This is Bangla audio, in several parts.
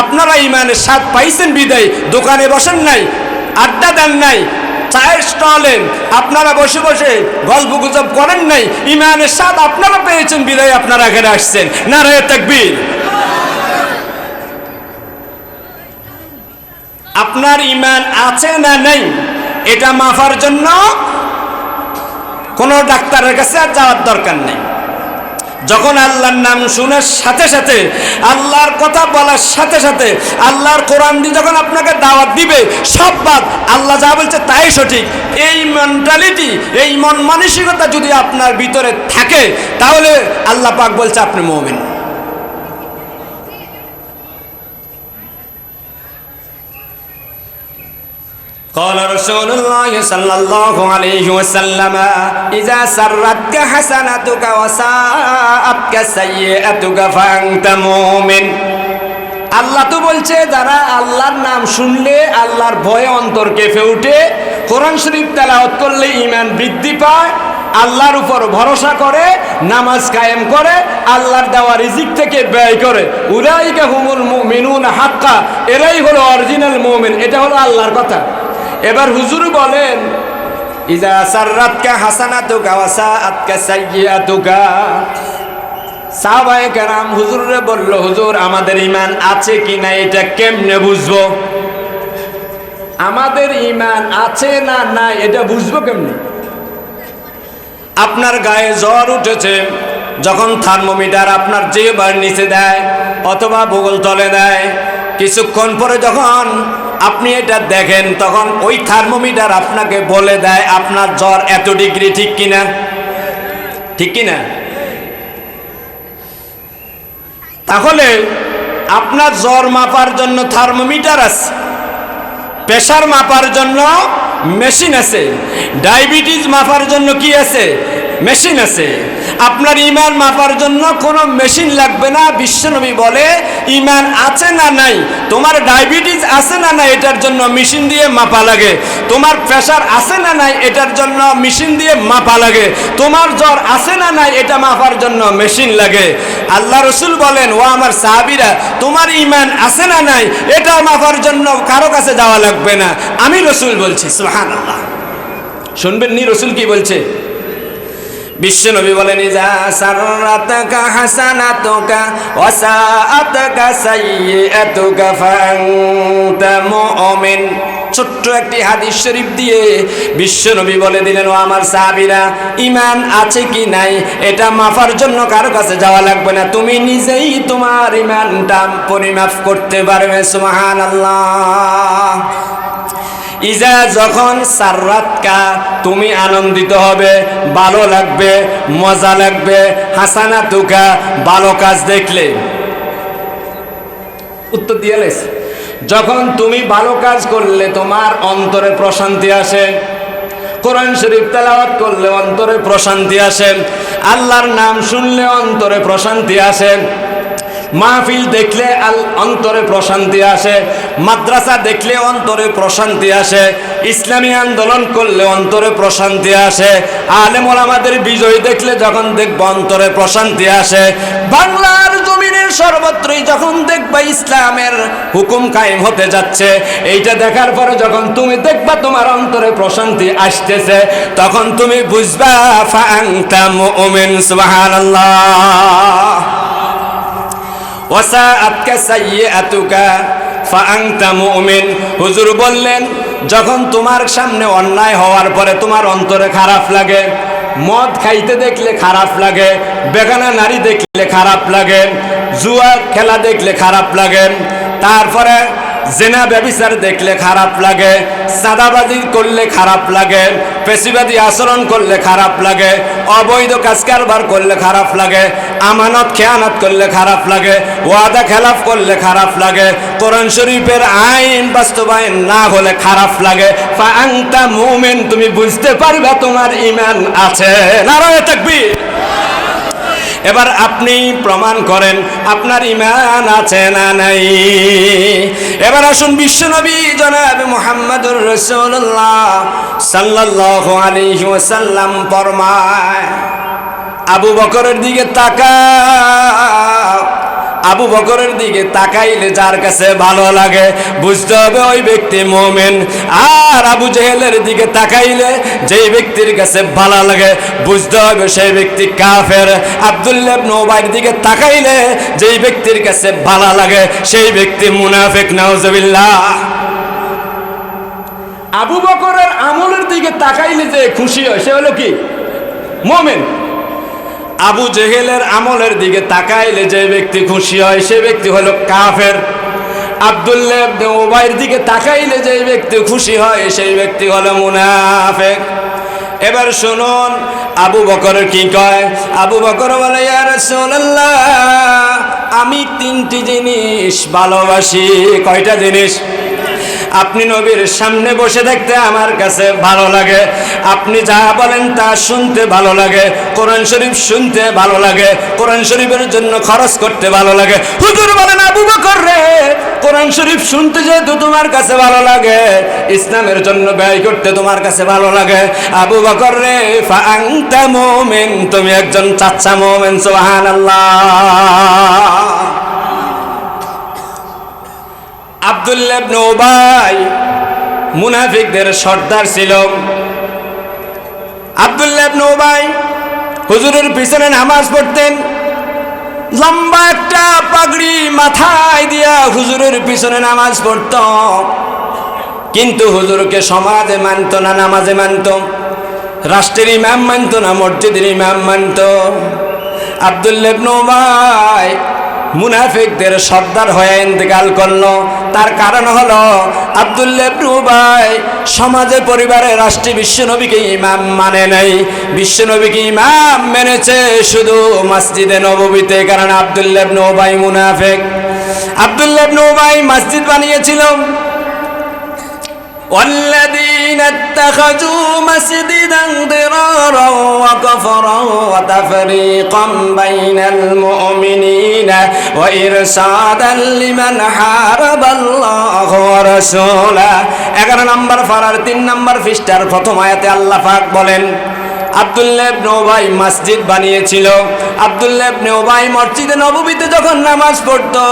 আপনারা ইমানের স্বাদ পাইছেন বিদায়, দোকানে বসেন নাই, আড্ডা দেন নাই, চায়ের স্টলে আপনারা বসে বসে গল্প গুজব করেন নাই, ইমানের স্বাদ আপনারা পেয়েছেন বিদায়, আপনারা এখানে আসছেন। নারায় তাকবীর। আপনার ইমান আছে না নেই, এটা মাফার জন্য কোনো ডাক্তারের কাছে আর যাওয়ার দরকার নেই। যখন আল্লাহর নাম শুনার সাথে সাথে, আল্লাহর কথা বলার সাথে সাথে, আল্লাহর কোরআন দিয়ে যখন আপনাকে দাওয়াত দিবে, সব বাদ, আল্লাহ যা বলছে তাই সঠিক। এই মেন্টালিটি এই মন মানসিকতা যদি আপনার ভিতরে থাকে, তাহলে আল্লাহ পাক বলছে আপনি মমিন। قال رسول الله صلى الله عليه وسلم إذا سرتك حسنتك وساءتك سيئتك فأنت مؤمن আল্লাহ তো বলছে যারা আল্লাহর নাম শুনলে আল্লাহর ভয়ে অন্তর কেঁপে উঠে কোরআন শরীফ তেলাওয়াত করলে ইমান বৃদ্ধি পায় আল্লাহর উপর ভরসা করে নামাজ কায়েম করে আল্লাহর দেওয়া রিজিক থেকে ব্যয় করে উরাইকা হুমুল মুমিনুন হাক্কা এরাই হলো অরিজিনাল মুমিন এটা হলো আল্লাহর কথা এবার হুজুর বলেন, ইজা সাররাতকা হাসানাতুকা ওয়া সাআতকা সাইয়্যাতুকা সাহাবায়ে কেরাম হুজুরে বলল, হুজুর, আমাদের ঈমান আছে কি না, এটা কেমনে বুঝব? আমাদের ঈমান আছে না না এটা বুঝব কেমনে? আপনার গায়ে জ্বর উঠেছে, যখন থার্মোমিটার আপনার জিহ্বার নিচে দেয় অথবা ভূগোল তলে দেয়, কিছুক্ষণ পরে যখন আপনি এটা দেখেন, তখন ওই থার্মোমিটার আপনাকে বলে দেয়, আপনার জ্বর এত ডিগ্রি ঠিক কিনা? ঠিক কিনা? তাহলে আপনার জ্বর মাপার জন্য থার্মোমিটার আছে প্রেশার মাপার জন্য মেশিন আছে ডায়াবেটিস মাপার জন্য কি আছে? মেশিন আছে। আপনার ইমান মাপার জন্য কোনো মেশিন লাগবে না। বিশ্বনবী বলে, ইমান আছে না নাই? তোমার ডায়াবেটিস আছে না নাই? এটার জন্য মেশিন দিয়ে মাপা লাগে। তোমার প্রেশার আছে না নাই? এটার জন্য মেশিন দিয়ে মাপা লাগে। তোমার জ্বর আছে না নাই? এটা মাপার জন্য মেশিন লাগে। আল্লাহ রসুল বলেন, ও আমার সাহাবিরা, তোমার ইমান আছে না নাই? এটা মাপার জন্য কারও কাছে যাওয়া লাগবে না। আমি রসুল বলছি সুহান আল্লাহ শুনবেন নি রসুল কি বলছে? বলেন সাইয়্যাতুকা ফাআনতা মুমিন। ছোট্ট একটি হাদিস শরীফ দিয়ে বিশ্বনবী বলে দিলেন, ও আমার সাহাবীরা, ঈমান আছে কি নাই? এটা মাফার জন্য কারও কাছে যাওয়া লাগবে না। তুমি নিজেই তোমার ঈমানটা পরিমাপ করতে পারবে, সুবহানাল্লাহ। ইজা যখন সাররাতকা তুমি আনন্দিত হবে, ভালো লাগবে, মজা লাগবে হাসানা তুকা ভালো কাজ দেখলে। উত্তর দিয়ে যখন তুমি ভালো কাজ করলে, তোমার অন্তরে প্রশান্তি আসে। কোরআন শরীফ তেলাওয়াত করলে অন্তরে প্রশান্তি আসে। আল্লাহর নাম শুনলে অন্তরে প্রশান্তি আসে। মাহফিল দেখলে আল অন্তরে প্রশান্তি আসে, মাদ্রাসা দেখলে অন্তরে প্রশান্তি আসে, ইসলামী আন্দোলন করলে অন্তরে প্রশান্তি আসে আলেম ওলামাদের বিজয় দেখলে যখন দেখব অন্তরে প্রশান্তি আসে। বাংলার জমিনের সর্বত্রই যখন দেখবা ইসলামের হুকুম কায়েম হতে যাচ্ছে, এইটা দেখার পরে যখন তুমি দেখবা তোমার অন্তরে প্রশান্তি আসতেছে, তখন তুমি বুঝবা ফাংতা মুমিন, সুবহানাল্লাহ। ওয়াসাআতকা সাইয়্যাতুকা ফাআনতা মুমিন। হুজুর বললেন, যখন তোমার সামনে অন্যায় হওয়ার পরে তোমার অন্তরে খারাপ লাগে, মদ খাইতে দেখলে খারাপ লাগে, বেগানা নারী দেখলে খারাপ লাগে, জুয়া খেলা দেখলে খারাপ লাগে, তারপরে জেনা ব্যবিচার দেখলে খারাপ লাগে সাদাবাজি করলে খারাপ লাগে, পেশিবাদী আচরণ করলে খারাপ লাগে, অবৈধ কাজ কারবার করলে খারাপ লাগে, আমানত খেয়ানত করলে খারাপ লাগে, ওয়াদা খেলাফ করলে খারাপ লাগে, কোরআন শরীফের আইন বাস্তবায়ন না হলে খারাপ লাগে। মুমিন, তুমি বুঝতে পারবে তোমার ইমান আছে। নারায় তাকবীর। এবার আপনি প্রমাণ করেন, আপনার ইমান আছে না নাই? এবার আসুন বিশ্বনবী জনাব মোহাম্মদুর রসুল্লাহ সাল্লাহ আলী সাল্লাম ফরমায়, আবু বকরের দিকে তাকা আবু বকরের দিকে তাকাইলে যার কাছে ভালো লাগে, বুঝতে হবে ওই ব্যক্তি মোমেন। আর আবু জেহেলের দিকে তাকাইলে যেই ব্যক্তির কাছে ভালো লাগে, বুঝতে হবে সেই ব্যক্তি কাফের। আব্দুল্লাহ নোবাইয়ের দিকে তাকাইলে যেই ব্যক্তির কাছে ভালো লাগে, সেই ব্যক্তি মুনাফিক, নাউজুবিল্লাহ। আবু বকরের আমলের দিকে তাকাইলে যে খুশি হয়, সে হলো কি? মোমেন। আবু জেহেলের আমলের দিকে তাকাইলে যে ব্যক্তি খুশি হয়, সে ব্যক্তি হলো কাফের। আবদুল্লাহ ওবাইয়ের দিকে তাকাইলে যে ব্যক্তি খুশি হয়, সেই ব্যক্তি হলো মুনাফেক। এবার শুনুন, আবু বকর কি কয়? আবু বকর বলে, ইয়া রাসূলুল্লাহ, আমি তিনটি জিনিস ভালোবাসি। কয়টা জিনিস? আপনি নবীর সামনে বসে দেখতে আমার কাছে ভালো লাগে। আপনি যা বলেন তা শুনতে ভালো লাগে, কোরআন শরীফ শুনতে ভালো লাগে, কোরআন শরীফের জন্য খরচ করতে ভালো লাগে। হুজুর বলেন, আবু বকর রে, কোরআন শরীফ শুনতে যেহেতু তোমার কাছে ভালো লাগে, ইসলামের জন্য ব্যয় করতে তোমার কাছে ভালো লাগে। আবু বকর রে ফাংতা মোমেন, তুমি একজন চাচ্চা মোমেন, সুবহানাল্লাহ। আবদুল্লাহ ইবনে উবাই মুনাফিকদের সর্দার ছিল। আবদুল্লাহ ইবনে উবাই হুজুরের পিছনে নামাজ পড়তেন। লম্বা একটা পাগড়ি মাথায় দিয়া হুজুরের পিছনে নামাজ পড়ত। কিন্তু হুজুরকে সমাজে মানত না, নামাজে মানত। রাষ্ট্রের ইমাম মানত না, মসজিদের ইমাম মানত। আবদুল্লাহ ইবনে উবাই মুনাফিকদের সর্দার হয়ে ইন্তেকাল করল। তার কারণ হলো আবদুল্লাহ ইবনে সমাজে, পরিবারে রাষ্ট্রীয় বিশ্বনবীকে ইমাম মানে নাই। বিশ্বনবীকে ইমাম মেনেছে শুধু মসজিদে নববীতে, কারণ আবদুল্লাব নৌবাই মুনাফেক। আবদুল্লাব নৌবাই মসজিদ বানিয়েছিল। والذين اتخذوا مسجدا ضرارا وكفرا وتفريقا بين المؤمنين وإرشادا لمن حارب الله ورسوله এগারো নম্বর ফারার তিন নম্বর পৃষ্ঠার প্রথম আয়াতে আল্লাহ পাক বলেন আবদুল্লাহ ইবনে উবাই মসজিদ বানিয়েছিল। আবদুল্লাহ ইবনে উবাই মসজিদে নববীতে যখন নামাজ পড়তো,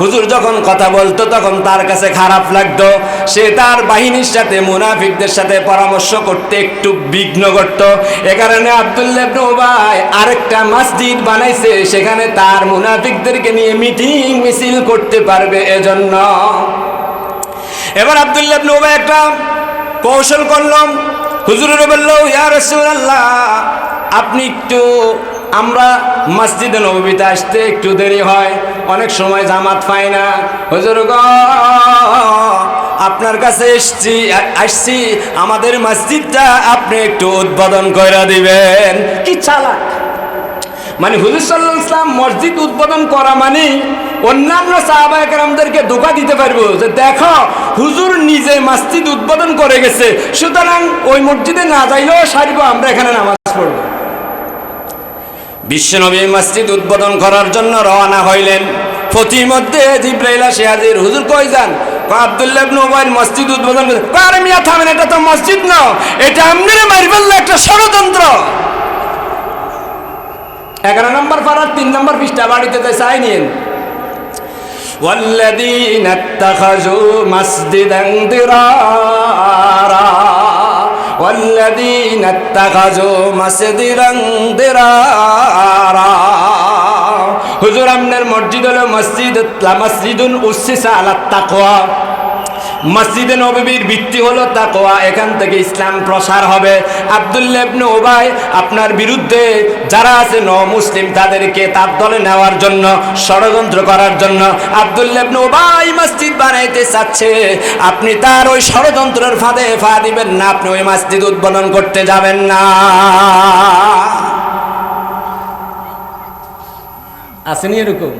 হুজুর যখন কথা বলতো, তখন তার কাছে খারাপ লাগতো। সে তার বাহিনীর সাথে, মুনাফিকদের সাথে পরামর্শ করতে একটু বিঘ্ন করত। এ কারণে আবদুল্লাহ ইবনে উবাই আরেকটা মসজিদ বানাইছে, সেখানে তার মুনাফিকদেরকে নিয়ে মিটিং মিছিল করতে পারবে এজন্য। এবার আবদুল্লাহ ইবনে উবাই একটা কৌশল করলাম। হুজুরের বলল, ইয়া রাসূলুল্লাহ, আপনি একটু, আমরা মসজিদে নবীতে আসতে একটু দেরি হয়, অনেক সময় জামাত পাই না। হুজুর গ, আপনার কাছে এসছি, আসছি, আমাদের মসজিদটা আপনি একটু উদ্বোধন করে দিবেন। কি চালাক? মানে হুজুর সাল্লাহ ইসলাম মসজিদ উদ্বোধন করা মানে অন্যান্য সাহাবাহামদেরকে ধোকা দিতে পারব যে দেখো, হুজুর নিজে মসজিদ উদ্বোধন করে গেছে, সুতরাং ওই মসজিদে না যাইলেও সারিব, আমরা এখানে নামাজ পড়ব। বিশ্বনবী মসজিদ উদ্বোধন করার জন্য রওনা হইলেন। প্রতিমধ্যে জিব্রাইল আসে হাজির কই যান? আব্দুল্লাহ উবাইর মসজিদ উদ্বোধন করে মিয়া, থামেন, এটা তো মসজিদ না এটা আমনের মারি একটা ষড়যন্ত্র। এগারো নম্বর পাড়ার তিন নম্বর পৃষ্ঠা বাড়িতে তো চাই নিন والذين اتخذوا مسجدا ضرارا والذين اتخذوا مسجدا ضرارا হুজুর আপনার মসজিদ হলো মসজিদ মসজিদুন উসিসা আলা তাকওয়া মসজিদে নবীর ভিত্তি হলো তাকওয়া, এখান থেকে ইসলাম প্রসার হবে। আব্দুল্লাহ ইবনে ওবাই আপনার বিরুদ্ধে যারা আছে ন মুসলিম তাদেরকে তার দলে নেওয়ার জন্য, ষড়যন্ত্র করার জন্য আব্দুল্লাহ ইবনে ওবাই মসজিদ বানাইতে চাচ্ছে। আপনি তার ওই ষড়যন্ত্রের ফাঁদে ফা দিবেন না, আপনি ওই মসজিদ উদ্বোধন করতে যাবেন না। আসেনি এরকম?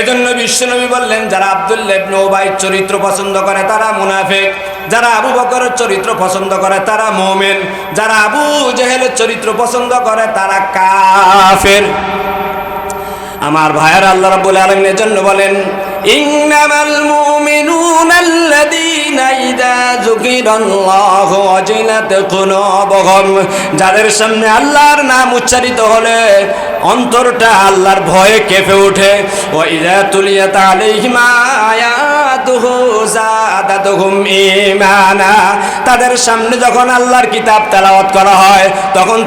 এজন্য বিশ্বনবী বললেন, যারা আব্দুল্লাহ ইবনে চরিত্র পছন্দ করে তারা মুনাফিক, যারা আবু বকরের চরিত্র পছন্দ করে তারা মুমিন, যারা আবু জেহেলের চরিত্র পছন্দ করে তারা কাফের। আমার ভাইয়ার, আল্লাহ রাব্বুল আলামিনের জন্য বলেন, ইন্নামাল মুমিনুনা আল্লাযীনা ইযা যুকিরাল্লাহু ওয়াজিলাত কুলুবুহুম, যাদের সামনে আল্লাহর নাম উচ্চারিত হলে অন্তরটা আল্লাহর ভয়ে কেঁপে ওঠে। ও ইদা তুলিয়া তাদের সামনে যখন আল্লাহর কিতাব তেলাওয়াত করা হয়, তখন